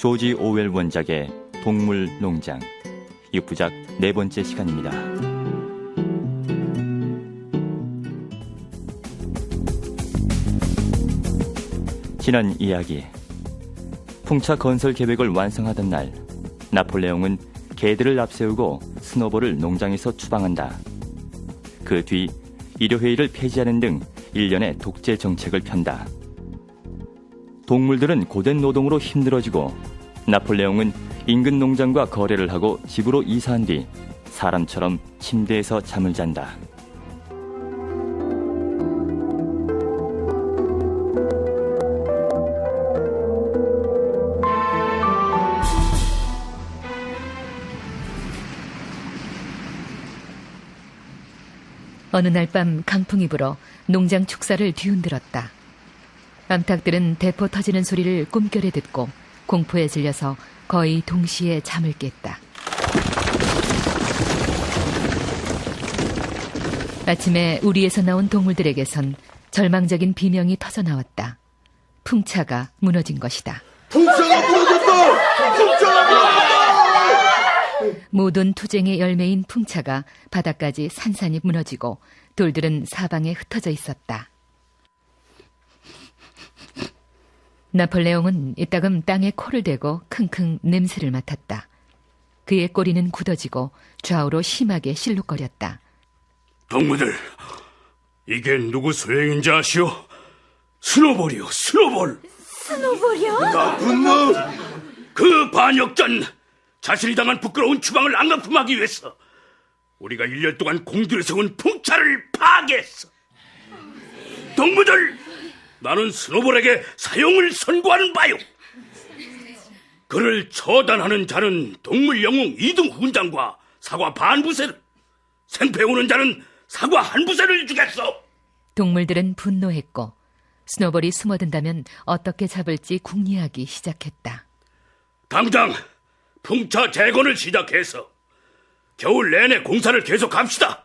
조지 오웰 원작의 동물 농장. 육부작 네 번째 시간입니다. 지난 이야기. 풍차 건설 계획을 완성하던 날, 나폴레옹은 개들을 앞세우고 스노볼을 농장에서 추방한다. 그 뒤 일요회의를 폐지하는 등 일련의 독재 정책을 편다. 동물들은 고된 노동으로 힘들어지고 나폴레옹은 인근 농장과 거래를 하고 집으로 이사한 뒤 사람처럼 침대에서 잠을 잔다. 어느 날 밤 강풍이 불어 농장 축사를 뒤흔들었다. 암탉들은 대포 터지는 소리를 꿈결에 듣고 공포에 질려서 거의 동시에 잠을 깼다. 아침에 우리에서 나온 동물들에게선 절망적인 비명이 터져 나왔다. 풍차가 무너진 것이다. 풍차가 무너졌다! 풍차가! 모든 투쟁의 열매인 풍차가 바닥까지 산산이 무너지고 돌들은 사방에 흩어져 있었다. 나폴레옹은 이따금 땅에 코를 대고 킁킁 냄새를 맡았다. 그의 꼬리는 굳어지고 좌우로 심하게 실룩거렸다. 동무들, 이게 누구 소행인지 아시오? 스노볼이요, 스노볼. 나쁜 놈! 그 반역전 자신이 당한 부끄러운 추방을 안갚음하기 위해서 우리가 1년 동안 공들여 세운 풍차를 파괴했어. 동무들, 나는 스노볼에게 사용을 선고하는 바요. 그를 처단하는 자는 동물 영웅 2등 훈장과 사과 반 부세를, 생패 오는 자는 사과 한 부세를 주겠어. 동물들은 분노했고 스노볼이 숨어든다면 어떻게 잡을지 궁리하기 시작했다. 당장 풍차 재건을 시작해서 겨울 내내 공사를 계속합시다.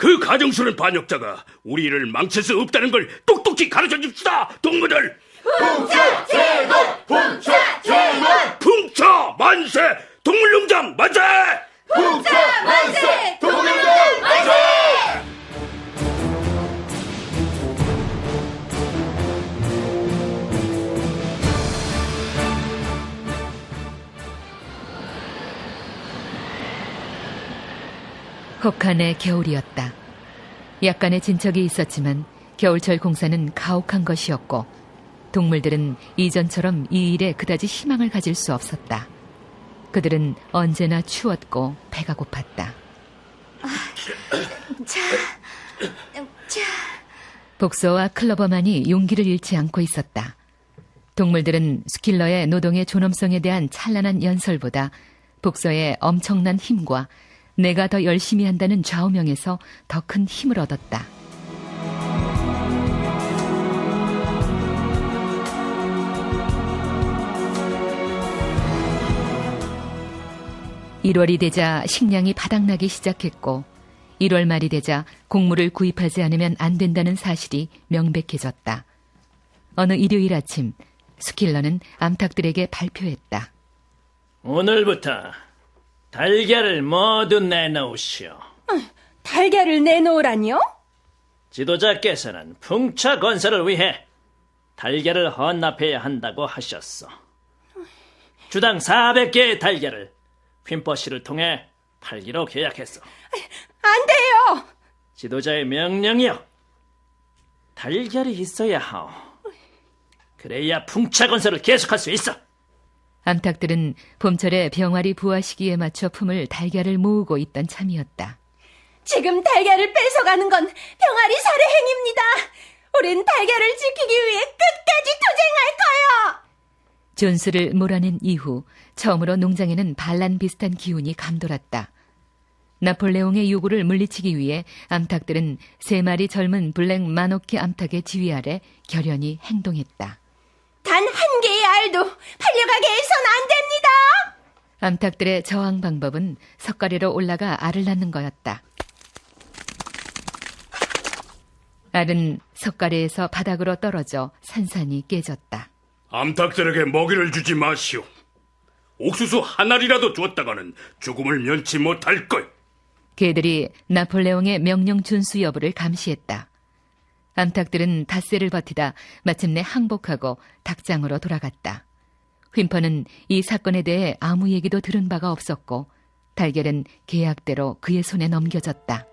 그 가정수는 반역자가 우리 일을 망칠 수 없다는 걸 똑똑히 가르쳐 줍시다, 동무들. 풍차 제거! 풍차 제거! 풍차 만세, 동물농장 만세! 풍차 만세! 동물농장 만세! 혹한의 겨울이었다. 약간의 진척이 있었지만 겨울철 공사는 가혹한 것이었고 동물들은 이전처럼 이 일에 그다지 희망을 가질 수 없었다. 그들은 언제나 추웠고 배가 고팠다. 복서와 클로버만이 용기를 잃지 않고 있었다. 동물들은 스킬러의 노동의 존엄성에 대한 찬란한 연설보다 복서의 엄청난 힘과 내가 더 열심히 한다는 좌우명에서 더 큰 힘을 얻었다. 일월이 되자 식량이 바닥나기 시작했고 1월 말이 되자 곡물을 구입하지 않으면 안 된다는 사실이 명백해졌다. 어느 일요일 아침 스킬러는 암탉들에게 발표했다. 오늘부터 달걀을 모두 내놓으시오. 달걀을 내놓으라니요? 지도자께서는 풍차 건설을 위해 달걀을 헌납해야 한다고 하셨어. 주당 400개의 달걀을 휜버시를 통해 팔기로 계약했어. 안 돼요! 지도자의 명령이요. 달걀이 있어야 하오. 그래야 풍차 건설을 계속할 수 있어. 암탉들은 봄철에 병아리 부화 시기에 맞춰 품을 달걀을 모으고 있던 참이었다. 지금 달걀을 뺏어가는 건 병아리 살해 행위입니다. 우린 달걀을 지키기 위해 끝까지 투쟁할 거요! 존스를 몰아낸 이후 처음으로 농장에는 반란 비슷한 기운이 감돌았다. 나폴레옹의 요구를 물리치기 위해 암탉들은 세 마리 젊은 블랙 마노키 암탉의 지휘 아래 결연히 행동했다. 단 한 개의 알도 팔려가게 해선 안 됩니다! 암탉들의 저항 방법은 석가래로 올라가 알을 낳는 거였다. 알은 석가래에서 바닥으로 떨어져 산산이 깨졌다. 암탉들에게 먹이를 주지 마시오. 옥수수 한 알이라도 줬다가는 죽음을 면치 못할 걸. 개들이 나폴레옹의 명령 준수 여부를 감시했다. 암탉들은 닷새를 버티다 마침내 항복하고 닭장으로 돌아갔다. 휜퍼는 이 사건에 대해 아무 얘기도 들은 바가 없었고 달걀은 계약대로 그의 손에 넘겨졌다.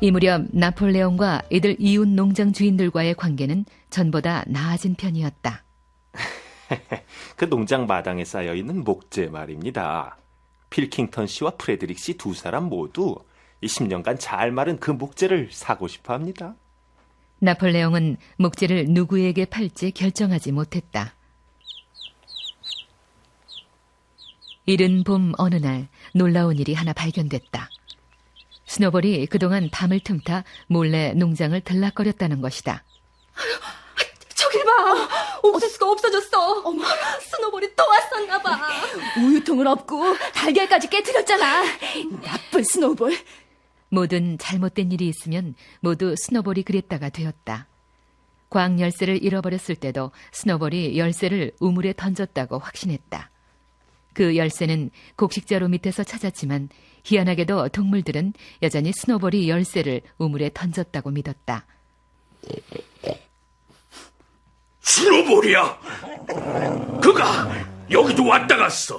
이 무렵 나폴레옹과 이들 이웃 농장 주인들과의 관계는 전보다 나아진 편이었다. 그 농장 마당에 쌓여 있는 목재 말입니다. 필킹턴 씨와 프레드릭 씨 두 사람 모두 이 10년간 잘 마른 그 목재를 사고 싶어 합니다. 나폴레옹은 목재를 누구에게 팔지 결정하지 못했다. 이른 봄 어느 날 놀라운 일이 하나 발견됐다. 스노볼이 그동안 밤을 틈타 몰래 농장을 들락거렸다는 것이다. 봐! 옥수수가 없어졌어! 어머, 스노볼이 또 왔었나 봐! 우유통을 엎고 달걀까지 깨뜨렸잖아! 나쁜 스노볼! 모든 잘못된 일이 있으면 모두 스노볼이 그랬다가 되었다. 광 열쇠를 잃어버렸을 때도 스노볼이 열쇠를 우물에 던졌다고 확신했다. 그 열쇠는 곡식자루 밑에서 찾았지만 희한하게도 동물들은 여전히 스노볼이 열쇠를 우물에 던졌다고 믿었다. 스노볼이야. 그가 여기도 왔다 갔어.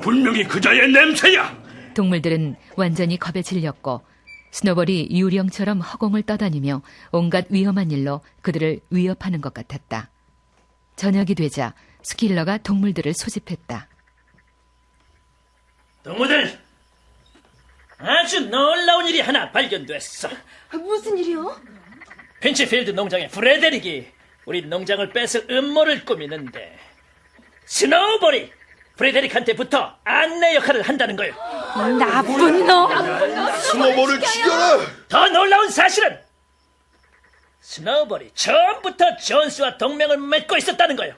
분명히 그자의 냄새야. 동물들은 완전히 겁에 질렸고 스노볼이 유령처럼 허공을 떠다니며 온갖 위험한 일로 그들을 위협하는 것 같았다. 저녁이 되자 스킬러가 동물들을 소집했다. 동무들, 아주 놀라운 일이 하나 발견됐어. 무슨 일이요? 핀치필드 농장의 프레데릭이 우리 농장을 뺏을 음모를 꾸미는데 스노우볼이 프레데릭한테 붙어 안내 역할을 한다는 거요. 나쁜 놈! 스노볼을 죽여라! 더 놀라운 사실은 스노우볼이 처음부터 존스와 동맹을 맺고 있었다는 거요.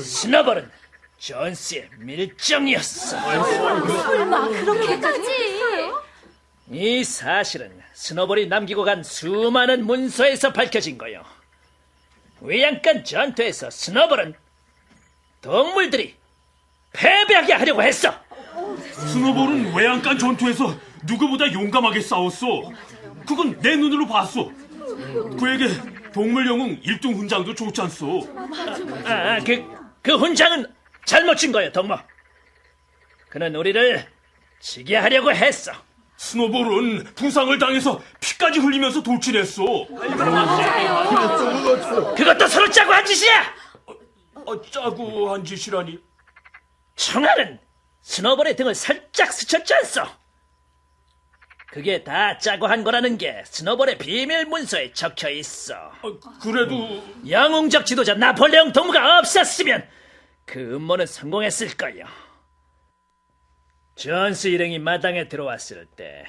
스노볼은 존스의 밀정이었어. 설마 그렇게까지? 이 사실은 스노볼이 남기고 간 수많은 문서에서 밝혀진 거요. 외양간 전투에서 스노볼은 동물들이 패배하게 하려고 했어. 스노볼은 외양간 전투에서 누구보다 용감하게 싸웠어. 그건 내 눈으로 봤어. 그에게 동물 영웅 1등 훈장도 좋지 않소. 아, 그, 그 훈장은 잘못 준 거예요, 동무. 그는 우리를 지게 하려고 했어. 스노볼은 부상을 당해서 피까지 흘리면서 돌진했어. 그것도 서로 짜고 한 짓이야! 아, 짜고 한 짓이라니. 청아는 스노볼의 등을 살짝 스쳤지 않소? 그게 다 짜고 한 거라는 게 스노볼의 비밀 문서에 적혀 있어. 아, 그래도 영웅적 지도자 나폴레옹 동무가 없었으면 그 음모는 성공했을 거요. 존스 일행이 마당에 들어왔을 때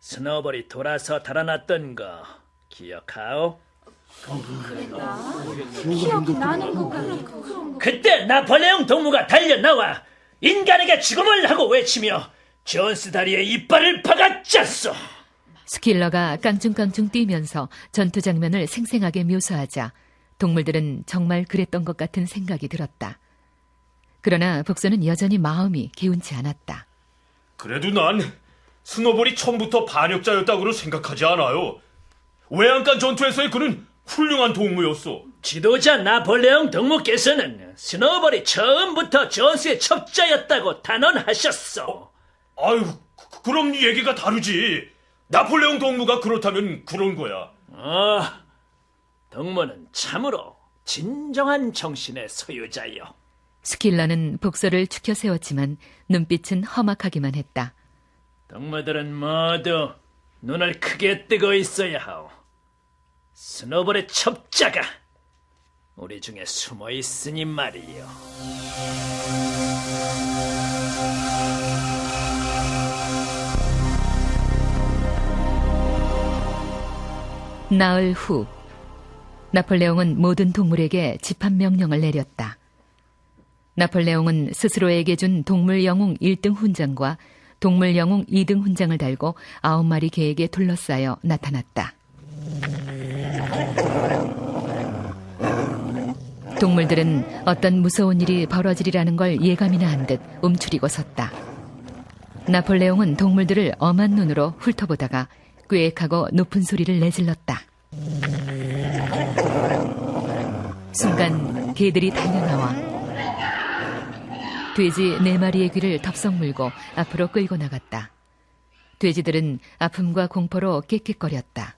스노볼이 돌아서 달아났던 거 기억하오? 그때 나폴레옹 동무가 달려나와 인간에게 죽음을 하고 외치며 존스 다리에 이빨을 박아짰어. 스킬러가 깡충깡충 뛰면서 전투 장면을 생생하게 묘사하자 동물들은 정말 그랬던 것 같은 생각이 들었다. 그러나 복서는 여전히 마음이 개운치 않았다. 그래도 난 스노볼이 처음부터 반역자였다고는 생각하지 않아요. 외양간 전투에서의 그는 훌륭한 동무였어. 지도자 나폴레옹 동무께서는 스노볼이 처음부터 존스의 첩자였다고 단언하셨어. 아유, 그- 그럼 얘기가 다르지. 나폴레옹 동무가 그렇다면 그런 거야. 아, 동무는 참으로 진정한 정신의 소유자요. 스킬러는 복서를 추켜 세웠지만 눈빛은 험악하기만 했다. 동무들은 모두 눈을 크게 뜨고 있어야 하오. 스노볼의 첩자가 우리 중에 숨어 있으니 말이요. 나흘 후 나폴레옹은 모든 동물에게 집합 명령을 내렸다. 나폴레옹은 스스로에게 준 동물 영웅 1등 훈장과 동물 영웅 2등 훈장을 달고 아홉 마리 개에게 둘러싸여 나타났다. 동물들은 어떤 무서운 일이 벌어지리라는 걸 예감이나 한 듯 움츠리고 섰다. 나폴레옹은 동물들을 엄한 눈으로 훑어보다가 꾀액하고 높은 소리를 내질렀다. 순간 개들이 달려나와 돼지 네 마리의 귀를 덥석 물고 앞으로 끌고 나갔다. 돼지들은 아픔과 공포로 깨끗거렸다.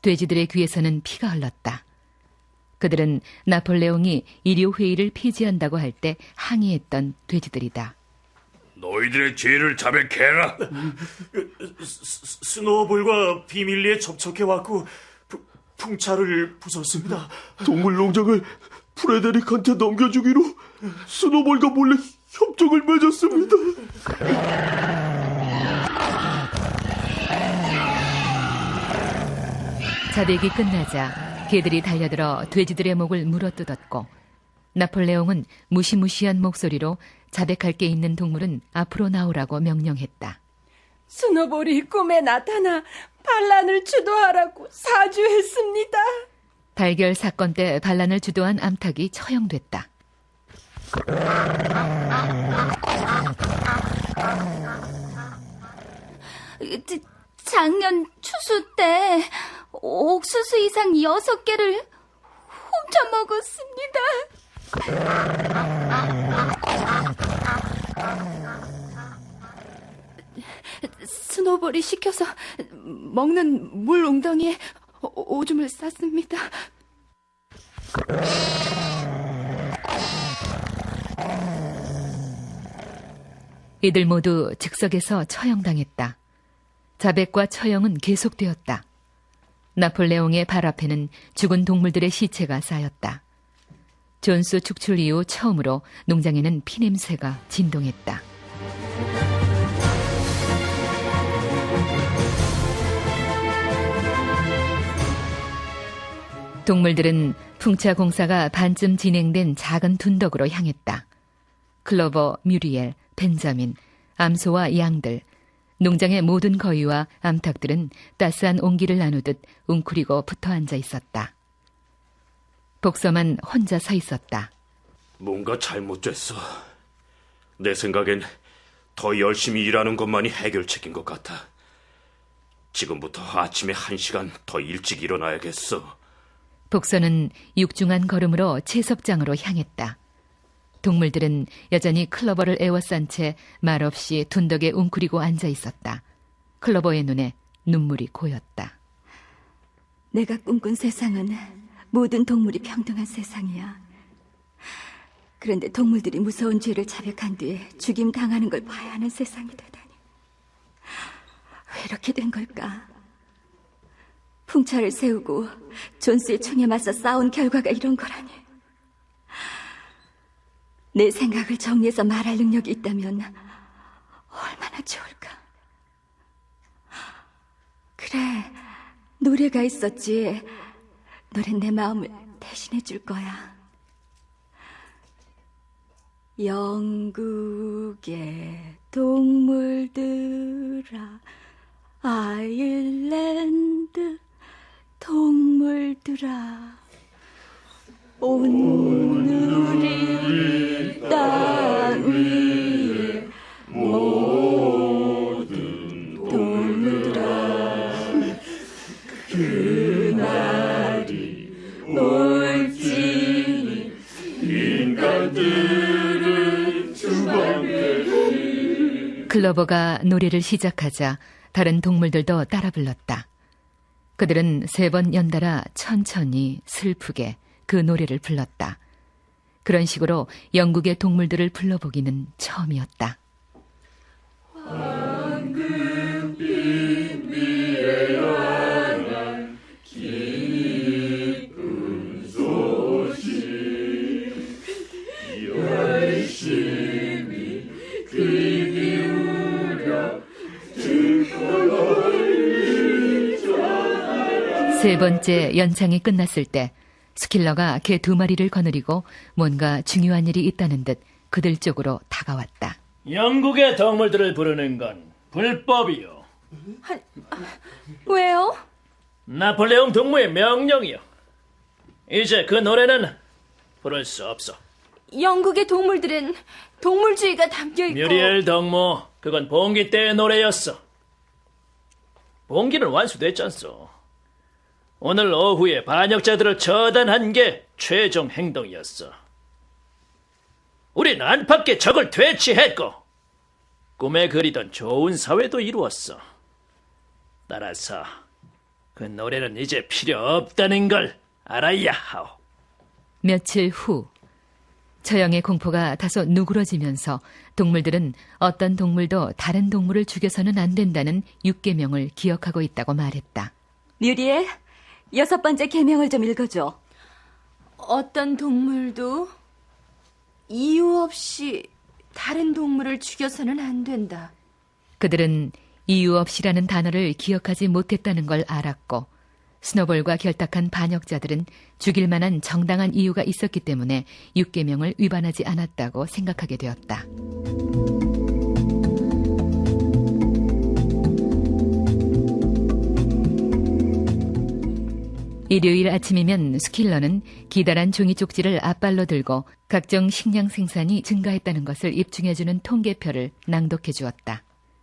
돼지들의 귀에서는 피가 흘렀다. 그들은 나폴레옹이 일요 회의를 폐지한다고 할 때 항의했던 돼지들이다. 너희들의 죄를 자백해라. 스노볼과 비밀리에 접촉해 왔고 부- 풍차를 부쉈습니다. 동물 농장을 프레데릭한테 넘겨주기로 스노볼과 몰래 협정을 맺었습니다. 자백이 끝나자 개들이 달려들어 돼지들의 목을 물어뜯었고 나폴레옹은 무시무시한 목소리로 자백할 게 있는 동물은 앞으로 나오라고 명령했다. 스노볼이 꿈에 나타나 반란을 주도하라고 사주했습니다. 달결 사건 때 반란을 주도한 암탉이 처형됐다. 작년 추수 때 옥수수 이상 여섯 개를 훔쳐 먹었습니다. 스노볼이 시켜서 먹는 물 웅덩이에 오- 오줌을 쌌습니다. 이들 모두 즉석에서 처형당했다. 자백과 처형은 계속되었다. 나폴레옹의 발 앞에는 죽은 동물들의 시체가 쌓였다. 존수 축출 이후 처음으로 농장에는 피냄새가 진동했다. 동물들은 풍차 공사가 반쯤 진행된 작은 둔덕으로 향했다. 클로버, 뮤리엘, 벤자민, 암소와 양들, 농장의 모든 거위와 암탉들은 따스한 온기를 나누듯 웅크리고 붙어 앉아 있었다. 복서만 혼자 서 있었다. 뭔가 잘못됐어. 내 생각엔 더 열심히 일하는 것만이 해결책인 것 같아. 지금부터 아침에 한 시간 더 일찍 일어나야겠어. 복서는 육중한 걸음으로 채석장으로 향했다. 동물들은 여전히 클로버를 애워싼 채 말없이 둔덕에 웅크리고 앉아 있었다. 클로버의 눈에 눈물이 고였다. 내가 꿈꾼 세상은 모든 동물이 평등한 세상이야. 그런데 동물들이 무서운 죄를 자백한 뒤에 죽임 당하는 걸 봐야 하는 세상이 되다니. 왜 이렇게 된 걸까? 풍차를 세우고 존스의 총에 맞서 싸운 결과가 이런 거라니. 내 생각을 정리해서 말할 능력이 있다면 얼마나 좋을까. 그래, 노래가 있었지. 노래는 내 마음을 대신해 줄 거야. 영국의 동물들아, 아일랜드 동물들아, 오늘이 땅 위에 모든 동물들아, 그날이 올지 클로버가 노래를 시작하자 다른 동물들도 따라 불렀다. 그들은 세 번 연달아 천천히 슬프게 그 노래를 불렀다. 그런 식으로 영국의 동물들을 불러보기는 처음이었다. 세 번째 연창이 끝났을 때 스킬러가 개 두 마리를 거느리고 뭔가 중요한 일이 있다는 듯 그들 쪽으로 다가왔다. 영국의 동물들을 부르는 건 불법이요. 부를 수 없어. 영국의 동물들은 동물주의가 담겨 있고 뮤리엘 덕모, 그건 봉기 때의 노래였어. 봉기는 완수됐잖소. 오늘 오후에 반역자들을 처단한 게 최종 행동이었어. 우린 안팎의 적을 퇴치했고, 꿈에 그리던 좋은 사회도 이루었어. 따라서 그 노래는 이제 필요 없다는 걸 알아야 하오. 며칠 후 처형의 공포가 다소 누그러지면서 동물들은 어떤 동물도 다른 동물을 죽여서는 안 된다는 육계명을 기억하고 있다고 말했다. 뮤리엘, 여섯 번째 계명을 좀 읽어줘. 어떤 동물도 이유 없이 다른 동물을 죽여서는 안 된다. 그들은 이유 없이라는 단어를 기억하지 못했다는 걸 알았고 스노볼과 결탁한 반역자들은 죽일 만한 정당한 이유가 있었기 때문에 육계명을 위반하지 않았다고 생각하게 되었다. 일요일 아침이면 스킬러는 기다란 종이 쪽지를 앞발로 들고 각종 식량 생산이 증가했다는 것을 입증해주는 통계표를 낭독해 주었다.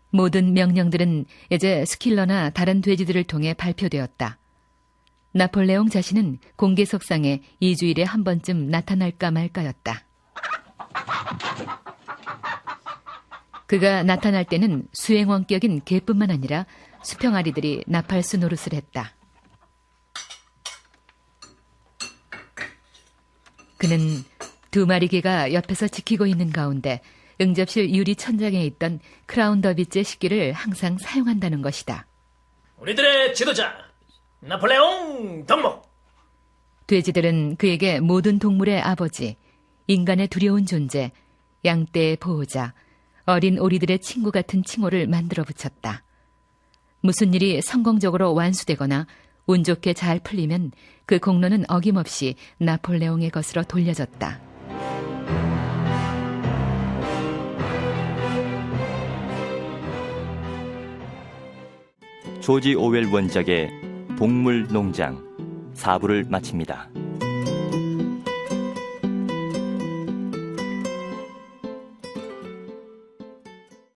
모든 명령들은 이제 스킬러나 다른 돼지들을 통해 발표되었다. 나폴레옹 자신은 공개석상에 이 주일에 한 번쯤 나타날까 말까였다. 그가 나타날 때는 수행 원격인 개뿐만 아니라 수평아리들이 나팔수 노릇을 했다. 그는 두 마리 개가 옆에서 지키고 있는 가운데 응접실 유리 천장에 있던 크라운 더비째 식기를 항상 사용한다는 것이다. 우리들의 지도자 나폴레옹 덕모. 돼지들은 그에게 모든 동물의 아버지, 인간의 두려운 존재, 양떼의 보호자, 어린 오리들의 친구 같은 칭호를 만들어 붙였다. 무슨 일이 성공적으로 완수되거나 운 좋게 잘 풀리면 그 공로는 어김없이 나폴레옹의 것으로 돌려졌다. 조지 오웰 원작의 동물 농장 4부를 마칩니다.